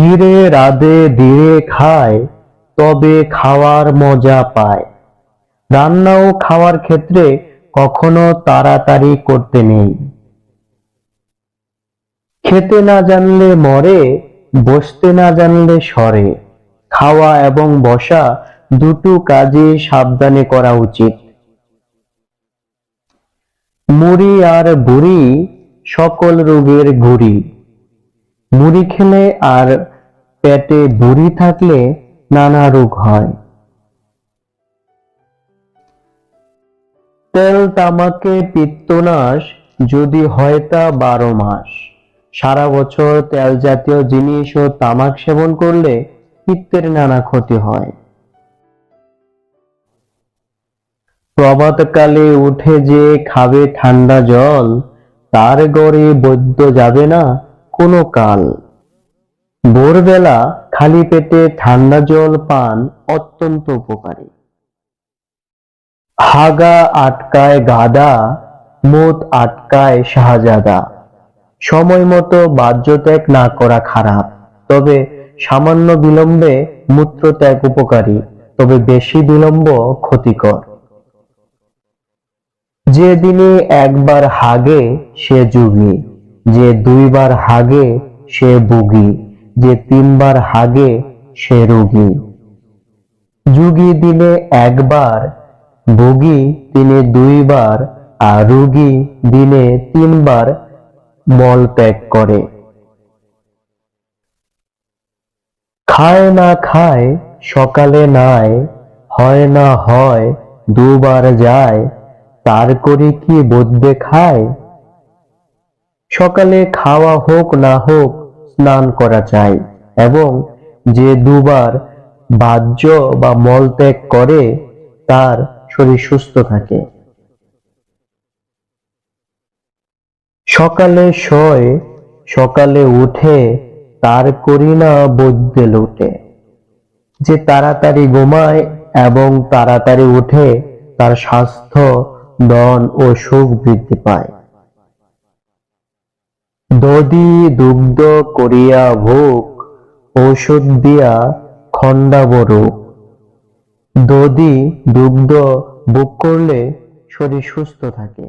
ধীরে রাধে, ধীরে খায়, তবে খাওয়ার মজা পায়। রান্না ও খাওয়ার ক্ষেত্রে কখনো তাড়াতাড়ি করতে নেই। খেতে না জানলে মরে, বসতে না জানলে সরে। খাওয়া এবং বসা দুটো কাজে সাবধানে করা উচিত। মুড়ি আর বুড়ি সকল রোগের গুড়ি। মুড়ি খেলে আর পেটে বুড়ি থাকলে নানা রোগ হয়। তেল তামাকে পিত্তনাশ যদি হয় তা বারো মাস। সারা বছর তেল জাতীয় জিনিস ও তামাক সেবন করলে পিত্তের নানা ক্ষতি হয়। প্রভাতকালে উঠে যে খাবে ঠান্ডা জল, তার গড়ে বৈদ্য যাবে না কোনো কাল। ভোরবেলা খালি পেটে ঠান্ডা জল পান অত্যন্ত উপকারী। হাগা আটকায় গাদা, মুত আটকায় শাহজাদা। সময় মতো বাহ্যত্যাগ না করা খারাপ, তবে সামান্য বিলম্বে মূত্রত্যাগ উপকারী, তবে বেশি বিলম্ব ক্ষতিকর। যে দিনে একবার হাগে সে যুগী, যে দুইবার হাগে সে বুগি। যে তিনবার হাগে সে রোগী। যুগী দিনে একবার, ভোগী দিনে দুইবার, আর রোগী দিনে তিনবার মল ত্যাগ করে। খায় না খায়, সকালে নাই হয় না হয়, দুবার যায়, তার করে কি বদবে খায়? সকালে খাওয়া হোক না হোক স্নান করা চাই। এবং যে দুবার বাহ্য বা মল ত্যাগ করে, তার শরীর সুস্থ থাকে। সকালে শোয়, সকালে উঠে, তার করি না বৈদ্যে লুটে। যে তাড়াতাড়ি ঘুমায় এবং তাড়াতাড়ি উঠে, তার স্বাস্থ্য, ধন ও সুখ বৃদ্ধি পায়। দধি দুগ্ধ করিয়া ভোগ ঔষধ দিয়া খণ্ডাবর দদি দুগ্ধ ভোগ করলে শরীর সুস্থ থাকে।